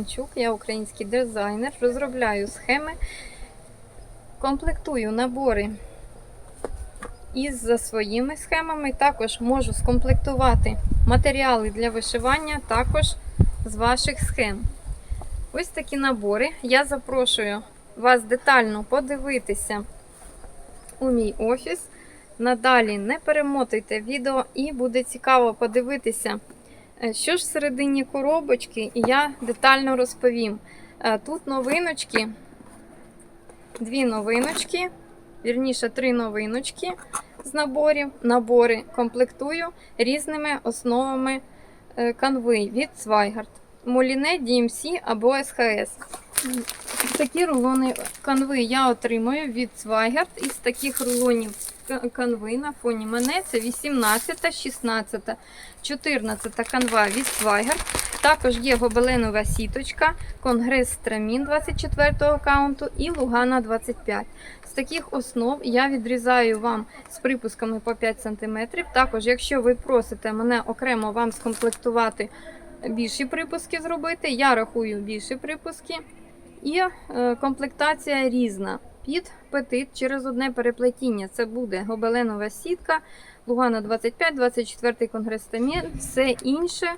Степанчук, я український дизайнер, розробляю схеми, комплектую набори із за своїми схемами. Також можу скомплектувати матеріали для вишивання також з ваших схем. Ось такі набори. Я запрошую вас детально подивитися у мій офіс. Надалі не перемотуйте відео і буде цікаво подивитися, що ж всередині коробочки, я детально розповім. Е, Тут новиночки, дві новиночки, вірніше, три новиночки з наборів. Набори комплектую різними основами е, канви від Swigart. Моліне, DMC або SHS. Такі рулони канви я отримую від Swigart. Із таких рулонів канви на фоні мене це 18, 16, 14 канва від Swigart. Також є гобеленова сіточка, Конгрес Страмін 24 аккаунту і Лугана 25. З таких основ я відрізаю вам з припусками по 5 см. Також, якщо ви просите мене окремо вам скомплектувати більші припуски зробити, я рахую більші припуски. І е, комплектація різна. Під петит через одне переплетіння. Це буде гобеленова сітка, Лугана 25, 24 конгрес Тамін, все інше.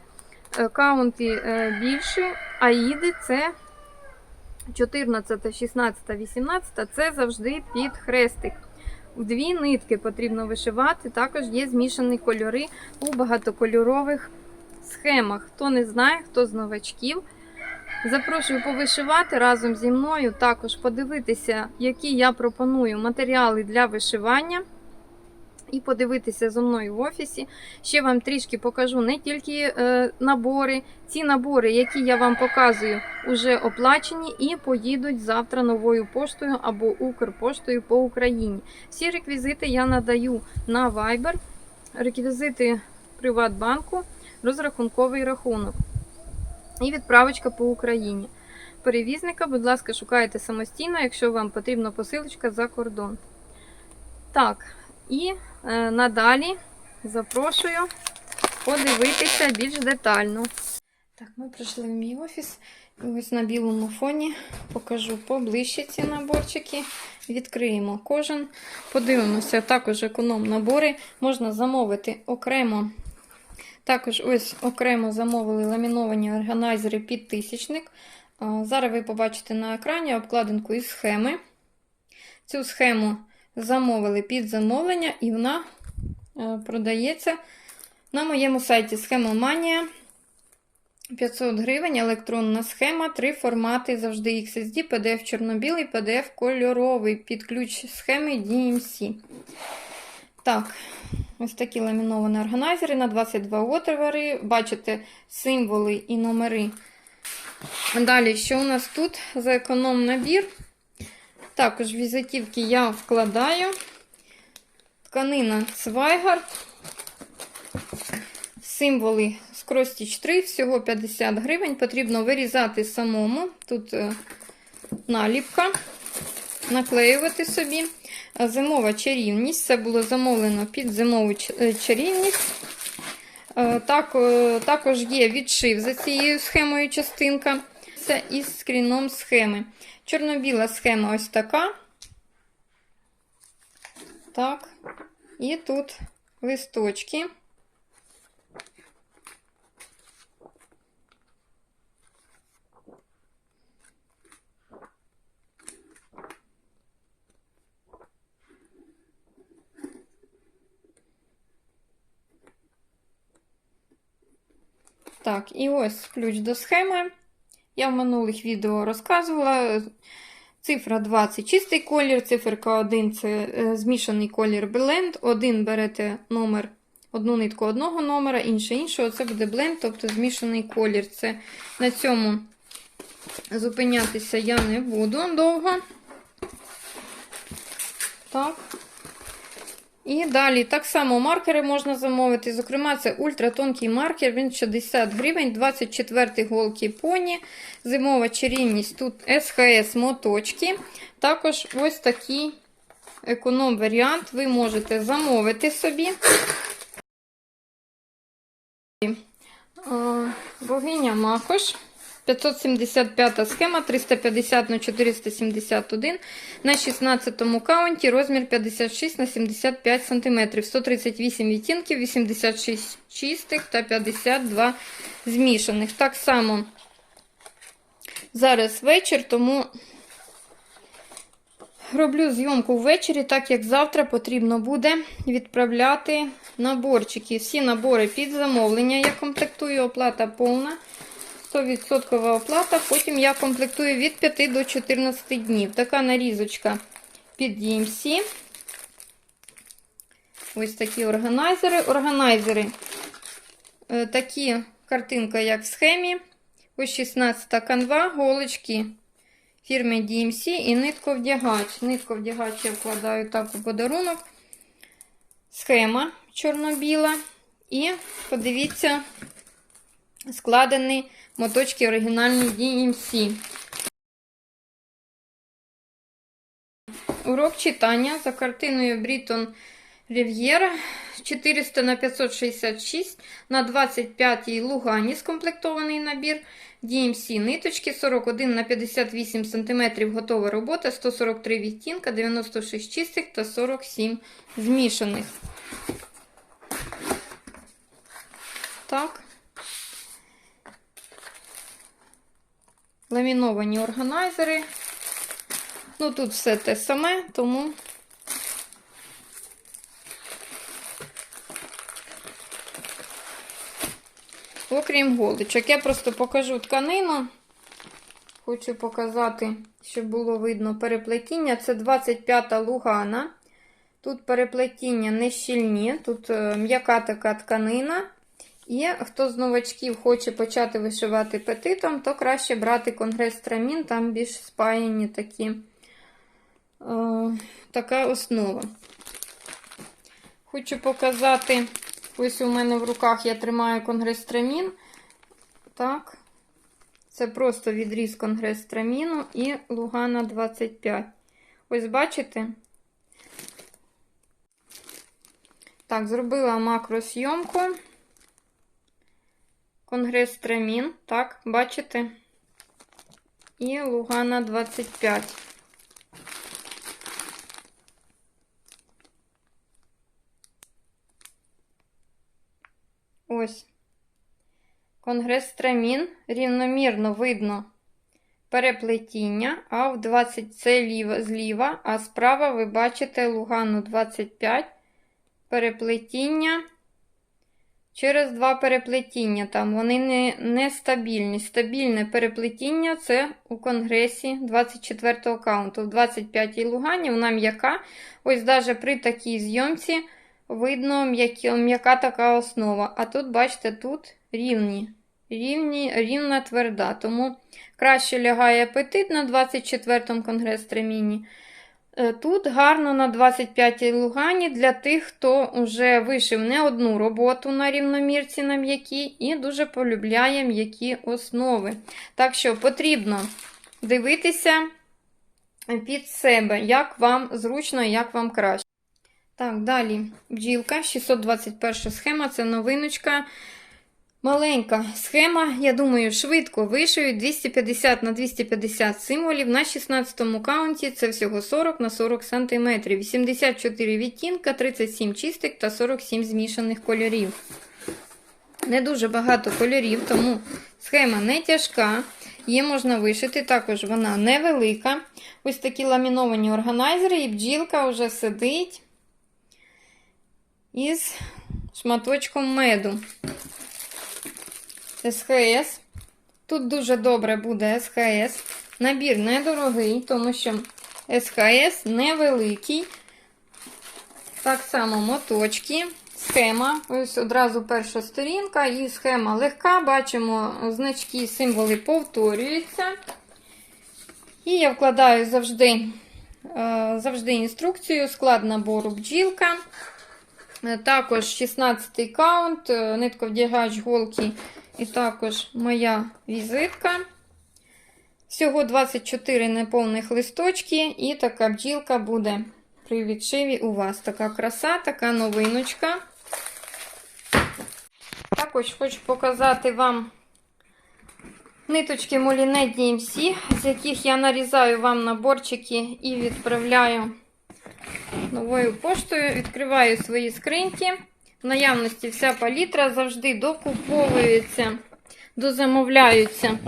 е, Каунти е, більші, аїди це 14, 16, 18 це завжди під хрестик. В дві нитки потрібно вишивати. Також є змішані кольори у багатокольорових схемах. Хто не знає, хто з новачків. Запрошую повишивати разом зі мною, також подивитися, які я пропоную матеріали для вишивання. І подивитися зі мною в офісі. Ще вам трішки покажу не тільки е, набори. Ці набори, які я вам показую, вже оплачені і поїдуть завтра новою поштою або Укрпоштою по Україні. Всі реквізити я надаю на Viber, реквізити Приватбанку, розрахунковий рахунок і відправочка по Україні. Перевізника, будь ласка, шукайте самостійно, якщо вам потрібна посилочка за кордон. Так, і е, надалі запрошую подивитися більш детально. Так, ми прийшли в мій офіс. І ось на білому фоні покажу поближче ці наборчики. Відкриємо кожен. Подивимося, також економ набори. Можна замовити окремо. Також ось окремо замовили ламіновані органайзери під тисячник. Зараз ви побачите на екрані обкладинку із схеми. Цю схему замовили під замовлення, і вона е, продається на моєму сайті Схемоманія. 500 гривень, електронна схема, три формати завжди XSD, PDF чорно-білий, PDF кольоровий під ключ схеми DMC. Так, ось такі ламіновані органайзери на 22 отвори. Бачите символи і номери. Далі, що у нас тут за економ набір? Також візитівки я вкладаю. Тканина Свайгард. Символи Скростіч 3, всього 50 гривень. Потрібно вирізати самому. Тут е, наліпка, наклеювати собі. Зимова чарівність. Це було замовлено під зимову е, чарівність. Е, Так, е, також є відшив за цією схемою частинка. Це із скріном схеми. Чорно-біла схема ось така. Так. І тут листочки. Так, і ось ключ до схеми. Я в минулих відео розказувала. Цифра 2 це чистий колір, циферка 1 це е, змішаний колір бленд. Один берете номер, одну нитку одного номера, інше іншого. Це буде бленд, тобто змішаний колір. Це на цьому зупинятися я не буду довго. Так. І далі так само маркери можна замовити. Зокрема, це ультратонкий маркер, він 60 гривень, 24 голки поні, зимова чарівність, тут СХС моточки. Також ось такий економ-варіант ви можете замовити собі. Е, Богиня Макош. 575 схема 350 на 471 на 16 каунті розмір 56 на 75 см, 138 відтінків, 86 чистих та 52 змішаних. Так само зараз вечір, тому роблю зйомку ввечері, так як завтра потрібно буде відправляти наборчики. Всі набори під замовлення. Я комплектую, оплата повна. 100% оплата. Потім я комплектую від 5 до 14 днів. Така нарізочка під DMC. Ось такі органайзери. Органайзери е, такі картинка, як в схемі. Ось 16 канва, голочки фірми DMC і нитковдягач. Нитковдягач я вкладаю так у подарунок. Схема чорно-біла. І подивіться, складені моточки оригінальні DMC. Урок читання за картиною Брітон Рів'єра 400 на 566 на 25-й Лугані скомплектований набір. DMC ниточки 41 на 58 см готова робота, 143 відтінка, 96 чистих та 47 змішаних. Так. Ламіновані органайзери. Ну, тут все те саме, тому окрім голочок. Я просто покажу тканину. Хочу показати, щоб було видно переплетіння. Це 25-та лугана. Тут переплетіння не щільні, тут е, м'яка така тканина. І хто з новачків хоче почати вишивати петитом, то краще брати конгрес трамін, там більш спаяні такі, е, така основа. Хочу показати, ось у мене в руках я тримаю конгрес трамін. Так, це просто відріз конгрес траміну і Лугана 25. Ось бачите? Так, зробила макросйомку. Конгрес Трамін, так, бачите? І Лугана 25. Ось. Конгрес Трамін рівномірно видно переплетіння, а в 20 це ліва, зліва, а справа ви бачите Лугану 25 переплетіння. Через два переплетіння, там вони не, не стабільні. Стабільне переплетіння це у конгресі 24 го каунту. В 25-й Лугані вона м'яка. Ось навіть при такій зйомці видно м'яка така основа. А тут, бачите, тут рівні, рівні, рівна тверда. Тому краще лягає апетит на 24-му конгрес треміні. Е, Тут гарно на 25-й лугані для тих, хто вже вишив не одну роботу на рівномірці на м'які і дуже полюбляє м'які основи. Так що потрібно дивитися під себе, як вам зручно як вам краще. Так, далі бджілка, 621 схема, це новиночка. Маленька схема, я думаю, швидко вишию 250 на 250 символів. На 16 каунті це всього 40 на 40 см, 84 відтінка, 37 чистих та 47 змішаних кольорів. Не дуже багато кольорів, тому схема не тяжка. Її можна вишити, також вона невелика. Ось такі ламіновані органайзери, і бджілка вже сидить із шматочком меду. СХС. Тут дуже добре буде СХС. Набір недорогий, тому що СХС невеликий. Так само моточки, схема. Ось одразу перша сторінка і схема легка. Бачимо, значки, символи повторюються. І я вкладаю завжди, е, завжди інструкцію, склад набору бджілка. Е, Також 16 каунт, е, нитковдягач голки і також моя візитка. Всього 24 неповних листочки, і така бджілка буде при відшиві у вас. Така краса, така новиночка. Також хочу показати вам Ниточки Molinet DMC, з яких я нарізаю вам наборчики і відправляю новою поштою. Відкриваю свої скриньки. В наявності вся палітра завжди докуповується, дозамовляються.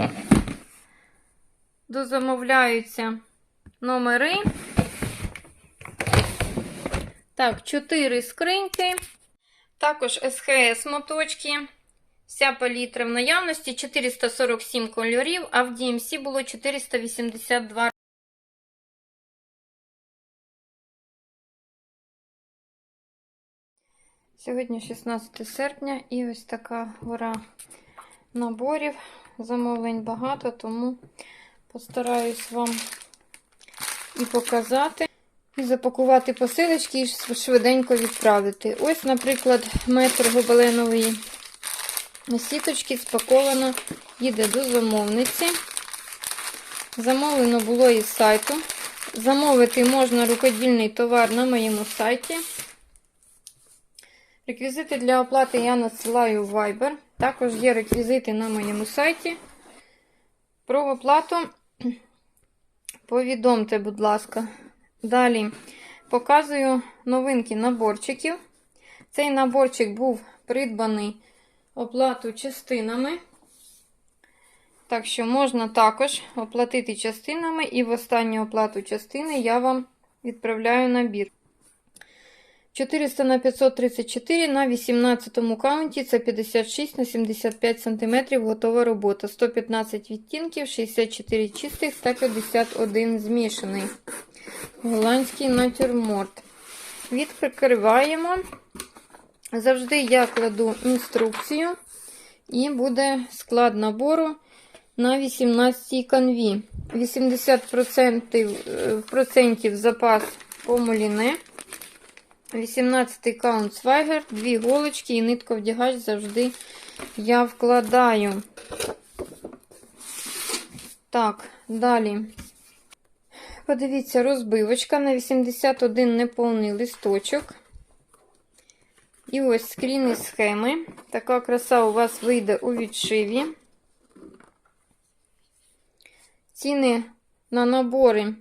Дозамовляються номери. Так, 4 скриньки. Також СХС моточки. Вся палітра в наявності 447 кольорів, а в DMC було 482. Сьогодні 16 серпня і ось така гора наборів. Замовлень багато, тому постараюсь вам і показати. І запакувати посилочки і швиденько відправити. Ось, наприклад, метр гобеленової сіточки спаковано, їде до замовниці. Замовлено було із сайту. Замовити можна рукодільний товар на моєму сайті. Реквізити для оплати я надсилаю в Viber. Також є реквізити на моєму сайті. Про оплату повідомте, будь ласка. Далі показую новинки наборчиків. Цей наборчик був придбаний оплату частинами. Так що можна також оплатити частинами, і в останню оплату частини я вам відправляю набір. 400 на 534 на 18 каунті це 56 на 75 см готова робота. 115 відтінків, 64 чистих та 51 змішаний. Голландський натюрморт. Відприкриваємо. Завжди я кладу інструкцію, і буде склад набору на 18 канві. 80% е, запас помоліне. 18-й каунт свайгер, дві голочки і нитковдягач завжди я вкладаю. Так, далі. Подивіться, розбивочка на 81 неповний листочок. І ось скріни схеми. Така краса у вас вийде у відшиві. Ціни на набори,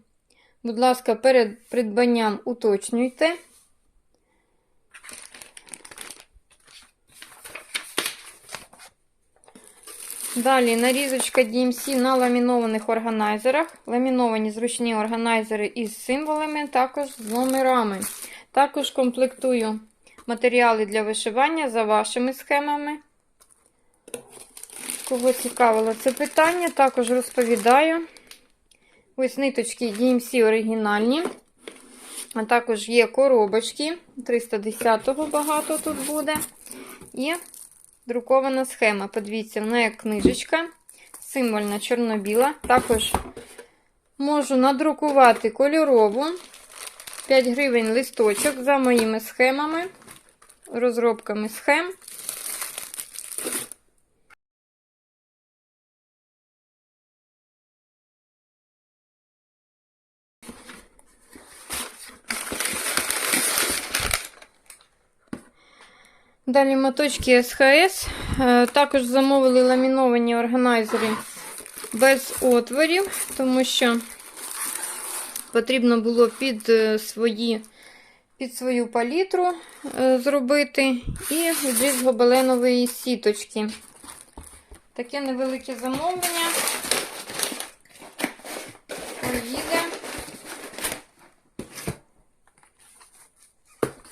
будь ласка, перед придбанням уточнюйте. Далі нарізочка DMC на ламінованих органайзерах. Ламіновані зручні органайзери із символами, також з номерами. Також комплектую матеріали для вишивання за вашими схемами. Кого цікавило це питання, також розповідаю. Ось ниточки DMC оригінальні. А також є коробочки. 310-го багато тут буде. І друкована схема. Подивіться, вона як книжечка, символьна чорно-біла. Також можу надрукувати кольорову. 5 гривень листочок за моїми схемами, розробками схем. Далі моточки СХС. Е, Також замовили ламіновані органайзери без отворів, тому що потрібно було під е, свої, під свою палітру е, зробити і відріз гобеленової сіточки. Таке невелике замовлення. Поїде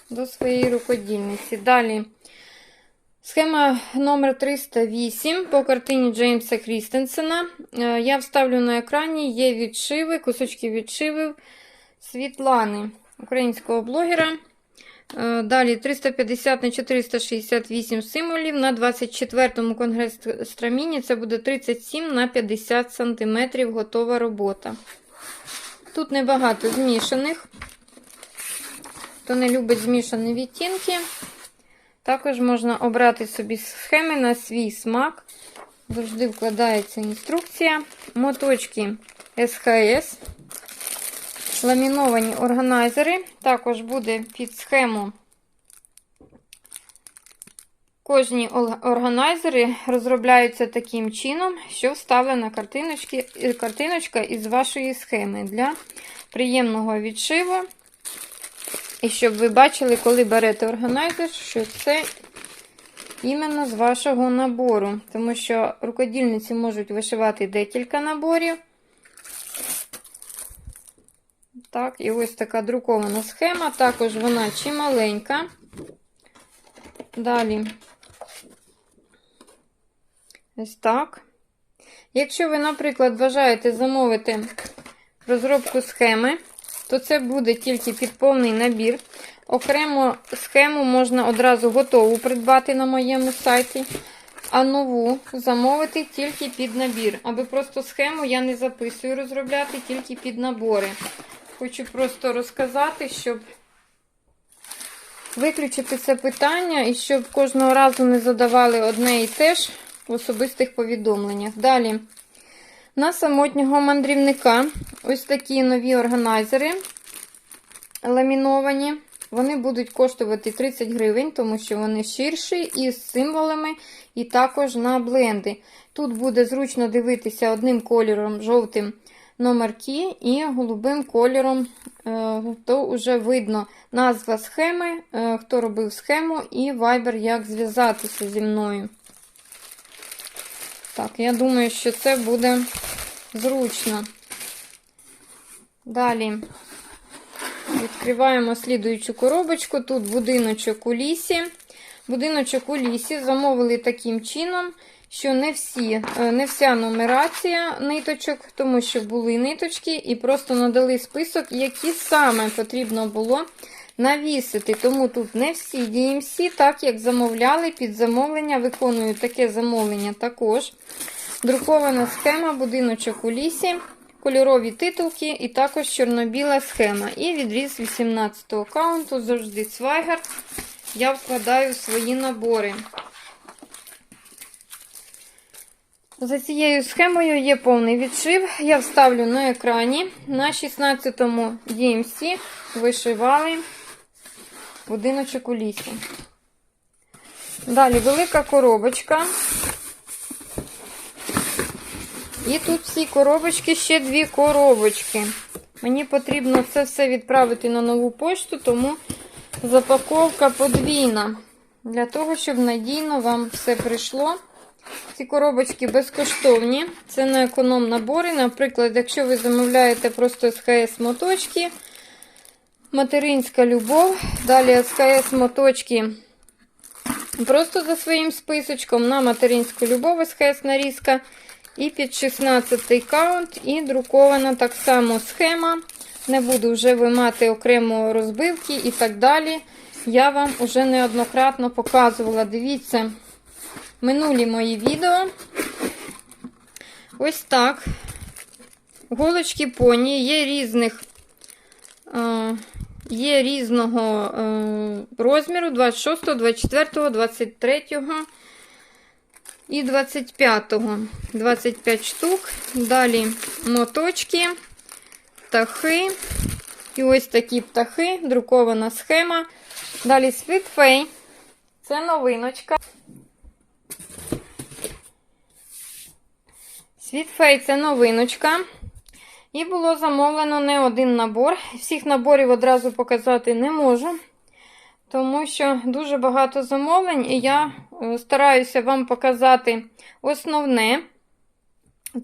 до своєї рукодільниці. Далі. Схема номер 308 по картині Джеймса Крістенсена. Е, Я вставлю на екрані є відшиви, кусочки відшивів Світлани, українського блогера. Е, Далі 350 на 468 символів. На 24-му конгрес-страміні це буде 37 на 50 см готова робота. Тут небагато змішаних. Хто не любить змішані відтінки. Також можна обрати собі схеми на свій смак. Завжди вкладається інструкція. Моточки СХС. Ламіновані органайзери. Також буде під схему Кожні органайзери розробляються таким чином, що вставлена картиночка із вашої схеми для приємного відшиву. І щоб ви бачили, коли берете органайзер, що це іменно з вашого набору. Тому що рукодільниці можуть вишивати декілька наборів. Так, і ось така друкована схема. Також вона чималенька. Далі. Ось так. Якщо ви, наприклад, бажаєте замовити розробку схеми, то це буде тільки під повний набір. Окремо схему можна одразу готову придбати на моєму сайті, а нову замовити тільки під набір. Аби просто схему я не записую розробляти тільки під набори. Хочу просто розказати, щоб виключити це питання і щоб кожного разу не задавали одне і те ж в особистих повідомленнях. Далі, на самотнього мандрівника ось такі нові органайзери ламіновані. Вони будуть коштувати 30 гривень, тому що вони ширші із символами, і також на бленди. Тут буде зручно дивитися одним кольором жовтим номерки і голубим кольором, е, то вже видно назва схеми, е, хто робив схему, і вайбер, як зв'язатися зі мною. Так, я думаю, що це буде зручно. Далі відкриваємо слідуючу коробочку. Тут будиночок у лісі. Будиночок у лісі замовили таким чином, що не всі, е, не вся нумерація ниточок, тому що були ниточки, і просто надали список, які саме потрібно було навісити. Тому тут не всі DMC, так як замовляли під замовлення, виконую таке замовлення також. Друкована схема, будиночок у лісі, кольорові титулки і також чорно-біла схема. І відріз 18-го каунту, завжди свайгар. Я вкладаю свої набори. За цією схемою є повний відшив. Я вставлю на екрані. На 16-му DMC вишивали будиночок у лісі. Далі велика коробочка. І тут всі коробочки, ще дві коробочки. Мені потрібно це все відправити на нову пошту, тому запаковка подвійна. Для того, щоб надійно вам все прийшло. Ці коробочки безкоштовні. Це на економ набори. Наприклад, якщо ви замовляєте просто СХС моточки, материнська любов. Далі СХС моточки просто за своїм списочком на материнську любов СХС нарізка. І під 16 каунт, і друкована так само схема. Не буду вже вимати окремо розбивки і так далі. Я вам уже неоднократно показувала. Дивіться, минулі мої відео. Ось так. Голочки поні, є різних. е, Є різного е, розміру 26, 24, 23 і 25-го. 25 штук. Далі моточки, птахи. І ось такі птахи, друкована схема. Далі світфей. Це новиночка. Світфей це новиночка. І було замовлено не один набор. Всіх наборів одразу показати не можу тому що дуже багато замовлень, і я е, стараюся вам показати основне.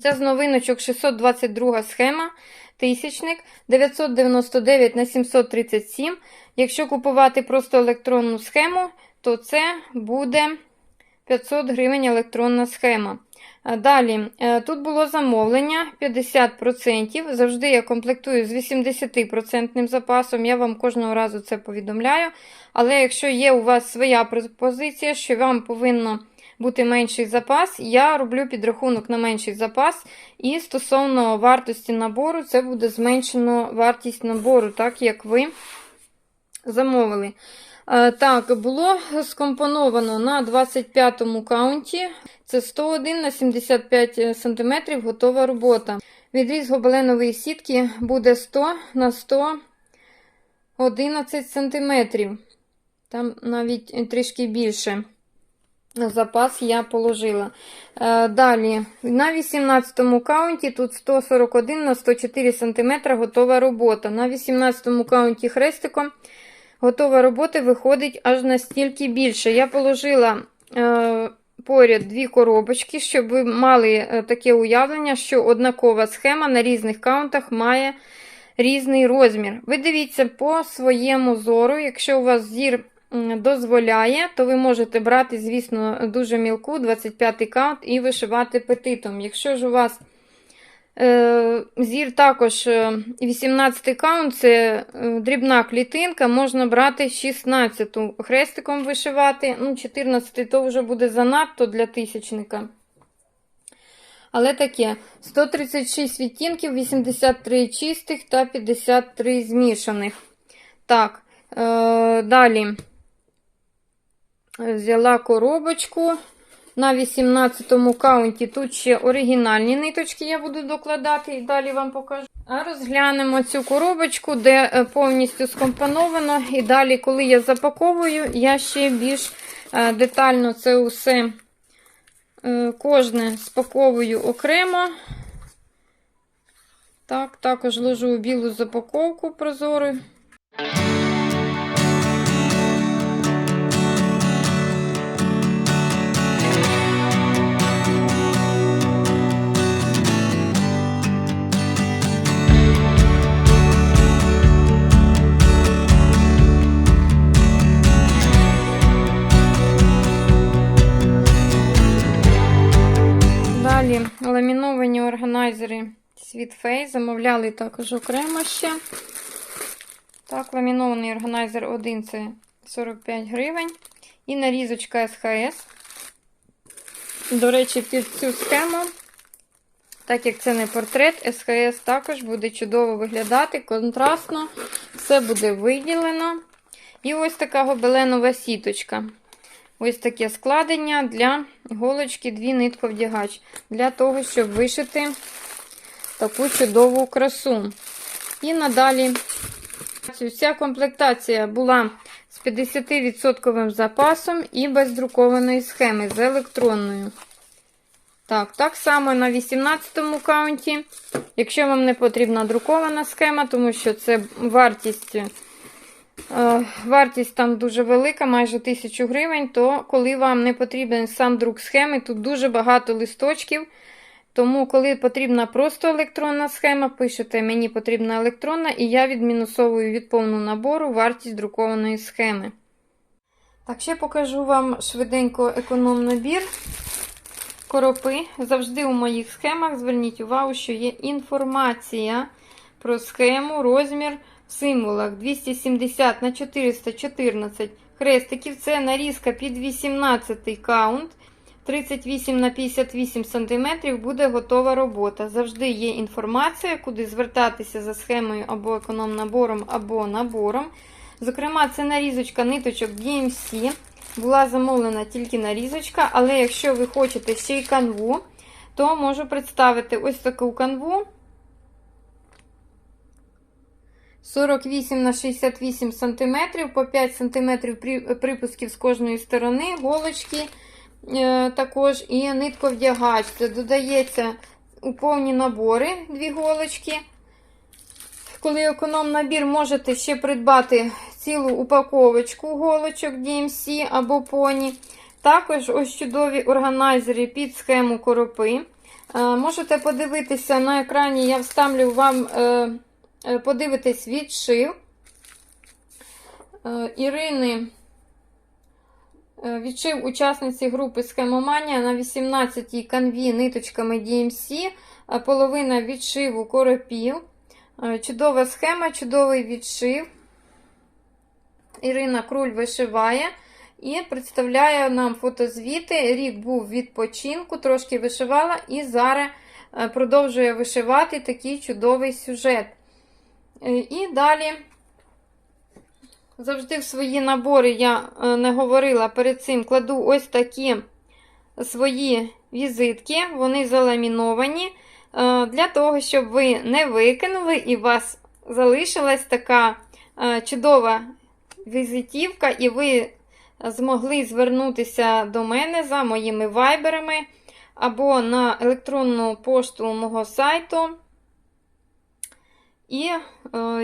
Це з новиночок 622 схема, тисячник 999 на 737. Якщо купувати просто електронну схему, то це буде 500 гривень електронна схема. А Далі, е, тут було замовлення 50%. Завжди я комплектую з 80% запасом. Я вам кожного разу це повідомляю. Але якщо є у вас своя пропозиція, що вам повинно бути менший запас, я роблю підрахунок на менший запас. І стосовно вартості набору, це буде зменшено вартість набору, так як ви замовили. Е, Так, було скомпоновано на 25-му каунті. Це 101 на 75 см готова робота. Відріз гобеленової сітки буде 100 на 111 см. Там навіть трішки більше. запас я положила. Е, Далі, на 18-му каунті тут 141 на 104 см готова робота. На 18-му каунті хрестиком готова робота виходить аж настільки більше. Я положила е, поряд дві коробочки, щоб ви мали е, таке уявлення, що однакова схема на різних каунтах має різний розмір. Ви дивіться по своєму зору, якщо у вас зір дозволяє, то ви можете брати, звісно, дуже мілку 25 каунт і вишивати петитом. Якщо ж у вас зір також е, 18 каунт, це е, дрібна клітинка, можна брати 16 хрестиком вишивати. Ну, 14 то вже буде занадто для тисячника. Але таке: 136 відтінків, 83 чистих та 53 змішаних. Так, е, далі взяла коробочку. На 18-му каунті тут ще оригінальні ниточки я буду докладати і далі вам покажу. А розглянемо цю коробочку, де е, повністю скомпоновано. І далі, коли я запаковую, я ще більш е, детально це усе е, кожне спаковую окремо. Так, також ложу у білу запаковку прозору. Ламіновані органайзери Sweet замовляли також окремо ще. Так, ламінований органайзер 1 це 45 гривень. І нарізочка СХС. До речі, під цю схему, так як це не портрет, СХС також буде чудово виглядати, контрастно, все буде виділено. І ось така гобеленова сіточка. Ось таке складення для голочки, дві нитковдягач. Для того, щоб вишити таку чудову красу. І надалі вся комплектація була з 50% запасом і без друкованої схеми з електронною. Так, так само на 18 му каунті. Якщо вам не потрібна друкована схема, тому що це вартість. Е, Вартість там дуже велика, майже 1000 гривень, то коли вам не потрібен сам друк схеми, тут дуже багато листочків. Тому, коли потрібна просто електронна схема, пишете Мені потрібна електронна, і я відмінусовую від повного набору вартість друкованої схеми. Так, ще покажу вам швиденько економ-набір коропи. Завжди у моїх схемах зверніть увагу, що є інформація про схему, розмір в символах 270 на 414 хрестиків. Це нарізка під 18 каунт. 38 на 58 см буде готова робота. Завжди є інформація, куди звертатися за схемою або економ-набором, або набором. Зокрема, це нарізочка ниточок DMC. Була замовлена тільки нарізочка, але якщо ви хочете ще й канву, то можу представити ось таку канву. 48 на 68 см, по 5 см припусків з кожної сторони, голочки е, також і нитковдягач. Додається у повні набори дві голочки. Коли економ набір, можете ще придбати цілу упаковочку голочок DMC або поні. Також ось чудові органайзери під схему коропи. Е, Можете подивитися на екрані, я вставлю вам. Е, подивитись відшив Е, Ірини. е, Відшив учасниці групи Схемоманія на 18-й канві ниточками DMC, е, половина відшиву коропів. Е, Чудова схема, чудовий відшив. Ірина Круль вишиває і представляє нам фотозвіти. Рік був відпочинку, трошки вишивала, і зараз е, продовжує вишивати такий чудовий сюжет. Е, І далі, завжди в свої набори, я е, не говорила перед цим, кладу ось такі свої візитки, вони заламіновані, е, для того, щоб ви не викинули і у вас залишилась така чудова візитівка, і ви змогли звернутися до мене за моїми вайберами або на електронну пошту мого сайту. І е,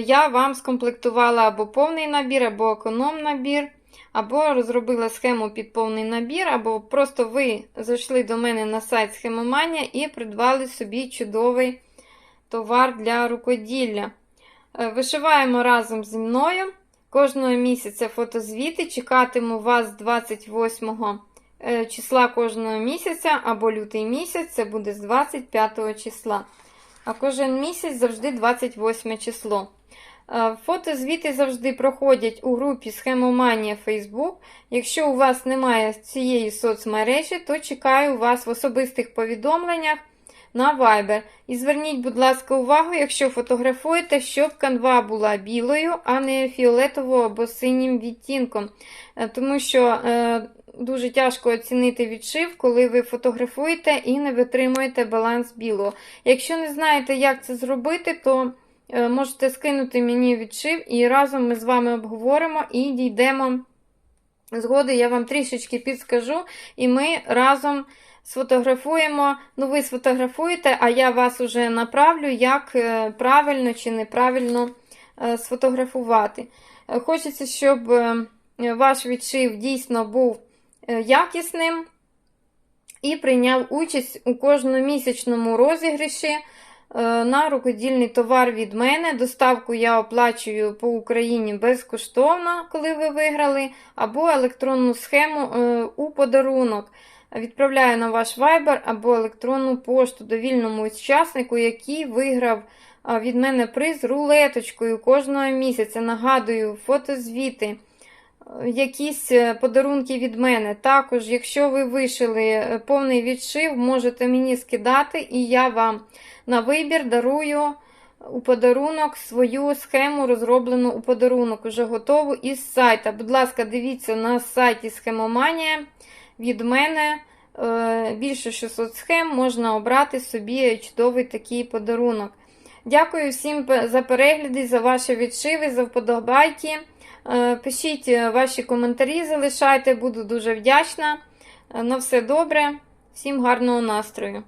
я вам скомплектувала або повний набір, або економ набір, або розробила схему під повний набір, або просто ви зайшли до мене на сайт Схемоманія і придбали собі чудовий товар для рукоділля. Е, Вишиваємо разом зі мною. Кожного місяця фотозвіти. Чекатиму вас 28 е, числа кожного місяця або лютий місяць, це буде з 25 числа. А кожен місяць завжди 28 число. Фото Фотозвіти завжди проходять у групі Схемоманія Facebook. Якщо у вас немає цієї соцмережі, то чекаю вас в особистих повідомленнях на Viber. І зверніть, будь ласка, увагу, якщо фотографуєте, щоб канва була білою, а не фіолетовою або синім відтінком. Е, Тому що е, дуже тяжко оцінити відшив, коли ви фотографуєте і не витримуєте баланс білого. Якщо не знаєте, як це зробити, то е, можете скинути мені відшив, і разом ми з вами обговоримо і дійдемо згоди. Я вам трішечки підскажу, і ми разом сфотографуємо. Ну, ви сфотографуєте, а я вас уже направлю, як е, правильно чи неправильно е, сфотографувати. Е, Хочеться, щоб ваш відшив дійсно був якісним і прийняв участь у кожномісячному розіграші е, на рукодільний товар від мене. Доставку я оплачую по Україні безкоштовно, коли ви виграли, або електронну схему у подарунок. Відправляю на ваш Viber або електронну пошту довільному учаснику, який виграв від мене приз рулеточкою кожного місяця. Нагадую, фотозвіти, якісь е, подарунки від мене. Також, якщо ви вишили е, повний відшив, можете мені скидати, і я вам на вибір дарую у подарунок свою схему, розроблену у подарунок, уже готову із сайта. Будь ласка, дивіться на сайті Схемоманія від мене. е, Більше 600 схем можна обрати собі чудовий такий подарунок. Дякую всім за перегляди, за ваші відшиви, за вподобайки. Е, Пишіть е, ваші коментарі, залишайте, буду дуже вдячна. На все добре, всім гарного настрою!